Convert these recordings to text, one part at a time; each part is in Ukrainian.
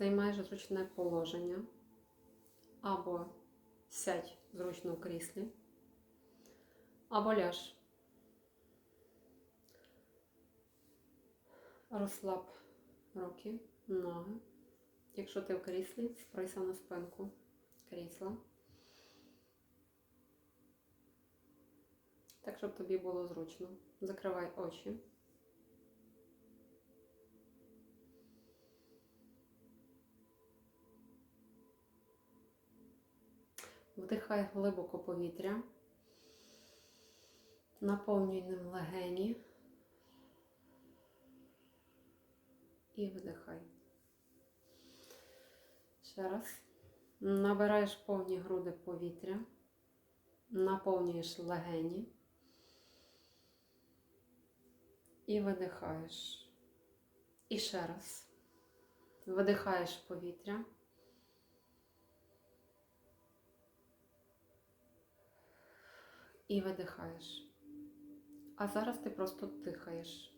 Займаєш зручне положення або сядь зручно в кріслі, або ляж. Розслаб руки, ноги. Якщо ти в кріслі, сприйся на спинку крісла. Так, щоб тобі було зручно. Закривай очі. Вдихай глибоко повітря. Наповнюй ним легені. І видихай. Ще раз. Набираєш повні груди повітря. Наповнюєш легені. І видихаєш. І ще раз. Видихаєш повітря. І видихаєш. А зараз ти просто дихаєш.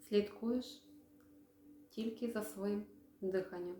Слідкуєш тільки за своїм диханням.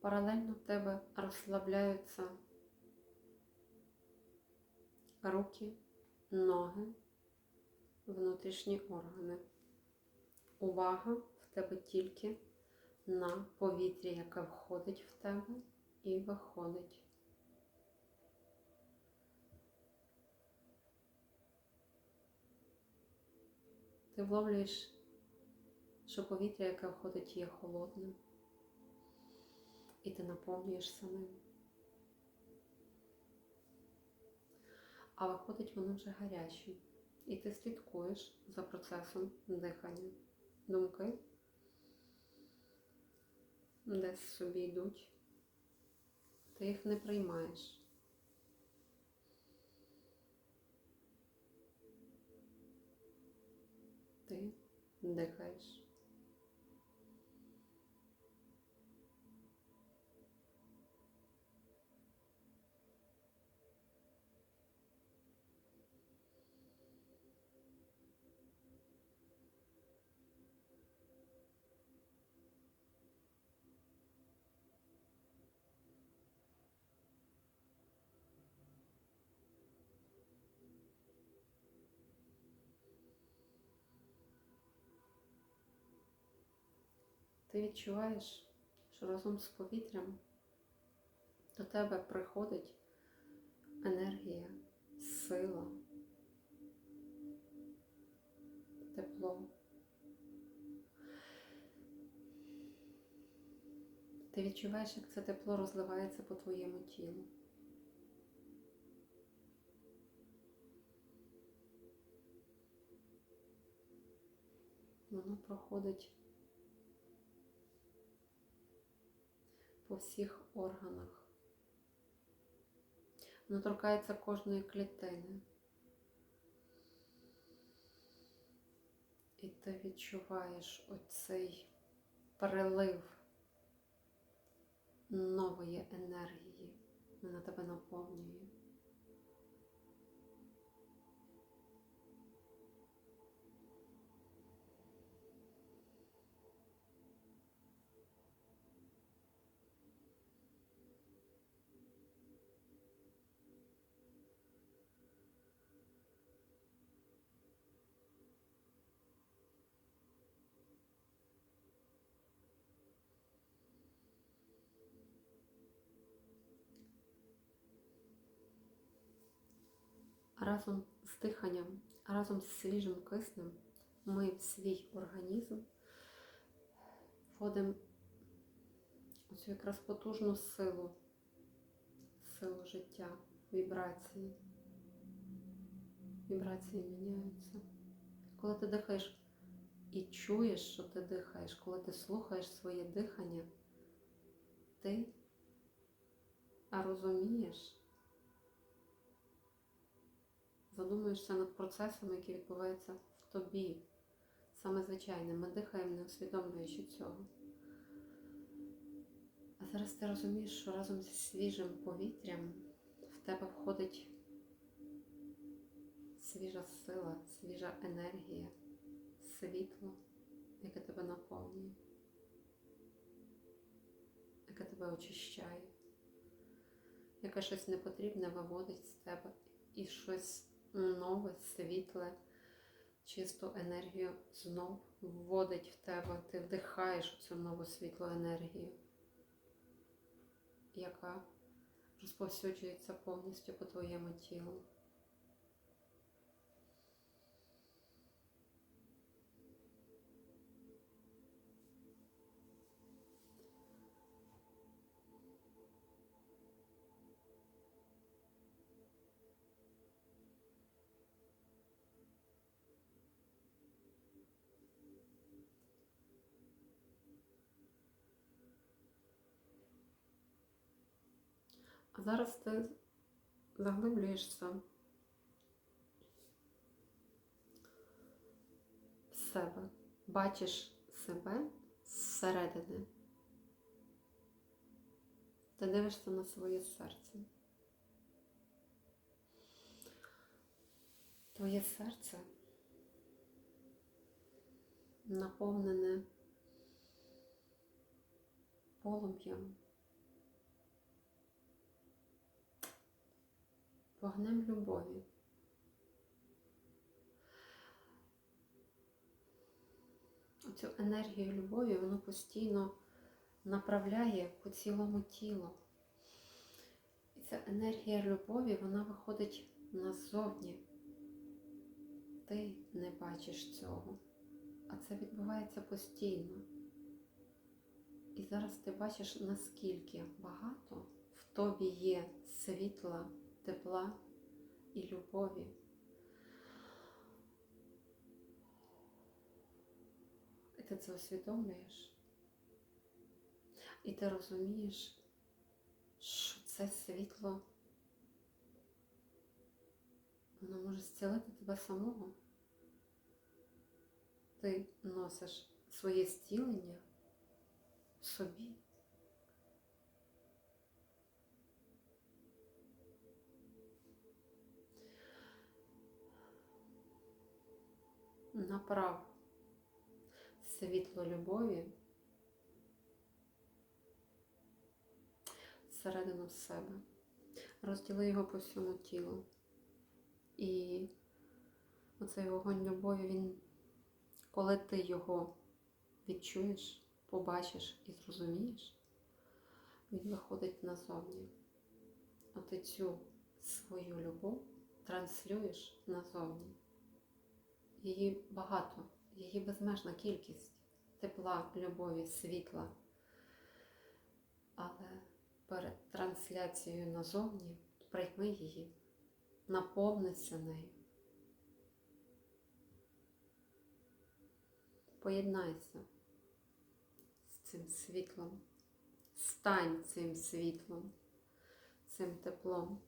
Паралельно в тебе розслабляються руки, ноги, внутрішні органи. Увага в тебе тільки на повітря, яке входить в тебе і виходить. Ти вловлюєш, що повітря, яке входить, є холодним, і ти наповнюєшся ним. А виходить воно вже гарячим. І ти слідкуєш за процесом дихання. Думки десь собі йдуть. Ти їх не приймаєш. Ти дихаєш. Ти відчуваєш, що разом з повітрям до тебе приходить енергія, сила, тепло. Ти відчуваєш, як це тепло розливається по твоєму тілу. Воно проходить по всіх органах. Воно торкається кожної клітини. І ти відчуваєш оцей перелив нової енергії. Вона тебе наповнює. Разом з диханням, разом з свіжим киснем ми в свій організм вводимо оцю якраз потужну силу, силу життя, вібрації. Вібрації міняються. Коли ти дихаєш і чуєш, що ти дихаєш, коли ти слухаєш своє дихання, ти розумієш, задумуєшся над процесами, які відбуваються в тобі. Саме звичайне, ми дихаємо, не усвідомлюючи цього. А зараз ти розумієш, що разом зі свіжим повітрям в тебе входить свіжа сила, свіжа енергія, світло, яке тебе наповнює, яке тебе очищає, яке щось непотрібне виводить з тебе і щось нове, світле, чисту енергію знов вводить в тебе, ти вдихаєш цю нову світлу енергію, яка розповсюджується повністю по твоєму тілу. А зараз ти заглиблюєшся в себе, бачиш себе зсередини. Ти дивишся на своє серце. Твоє серце наповнене полум'ям. Вогнем любові. Оцю енергію любові воно постійно направляє по цілому тілу. І ця енергія любові, вона виходить назовні. Ти не бачиш цього, а це відбувається постійно. І зараз ти бачиш, наскільки багато в тобі є світла тепла і любові. І ти це усвідомлюєш. І ти розумієш, що це світло, воно може зцілити тебе самого. Ти носиш своє зцілення в собі. Направ світло любові всередину себе, розділи його по всьому тілу. І оцей вогонь любові, він, коли ти його відчуєш, побачиш і зрозумієш, він виходить назовні. А ти цю свою любов транслюєш назовні її багато, її безмежна кількість тепла, любові, світла. Але перед трансляцією назовні прийми її, наповнися нею. Поєднайся з цим світлом, стань цим світлом, цим теплом.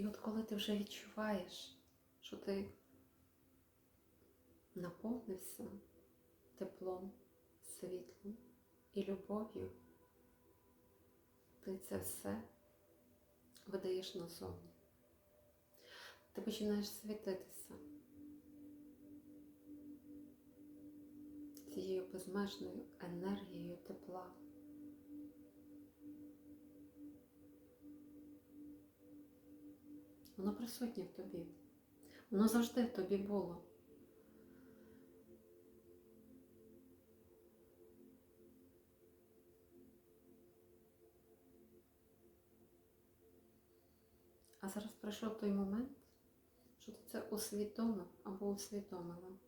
І от коли ти вже відчуваєш, що ти наповнився теплом, світлом і любов'ю, ти це все видаєш назовні. Ти починаєш світитися цією безмежною енергією тепла. Воно присутнє в тобі. Воно завжди в тобі було. А зараз прийшов той момент, що ти це усвідомив або усвідомила.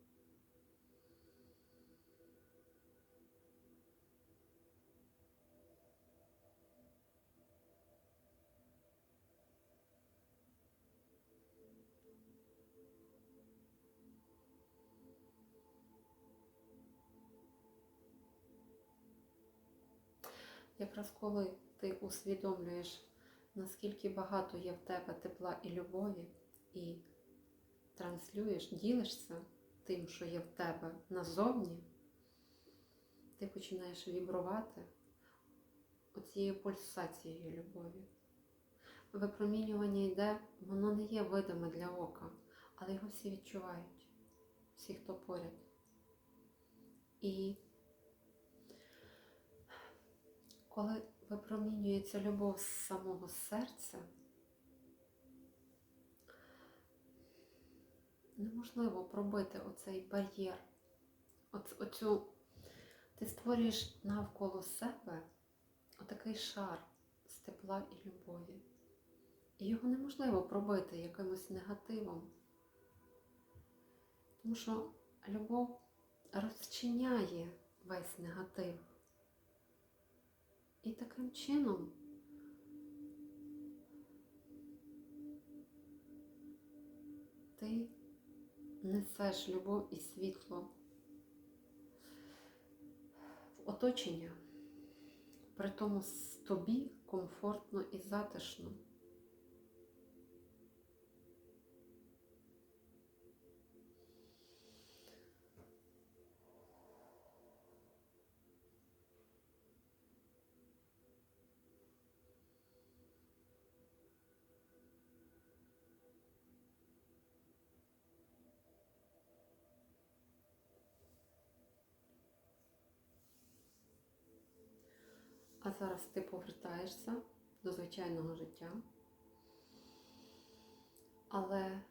Якраз коли ти усвідомлюєш, наскільки багато є в тебе тепла і любові, і транслюєш, ділишся тим, що є в тебе назовні, ти починаєш вібрувати оцією пульсацією любові. Випромінювання йде, воно не є видиме для ока, але його всі відчувають, всі, хто поряд. І коли випромінюється любов з самого серця, неможливо пробити оцей бар'єр. Оцю ти створюєш навколо себе отакий шар з тепла і любові. І його неможливо пробити якимось негативом. Тому що любов розчиняє весь негатив. І таким чином ти несеш любов і світло в оточення, при тому тобі комфортно і затишно. А зараз ти повертаєшся до звичайного життя. Але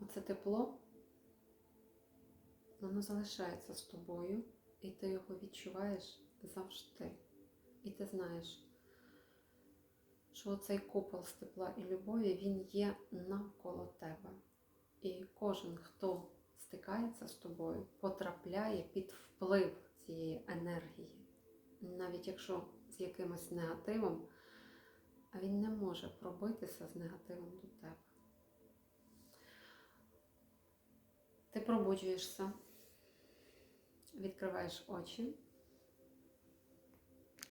оце тепло, воно залишається з тобою, і ти його відчуваєш завжди. І ти знаєш, що цей купол з тепла і любові, він є навколо тебе. І кожен, хто стикається з тобою, потрапляє під вплив цієї енергії навіть якщо з якимось негативом, він не може пробитися з негативом до тебе. Ти пробуджуєшся, відкриваєш очі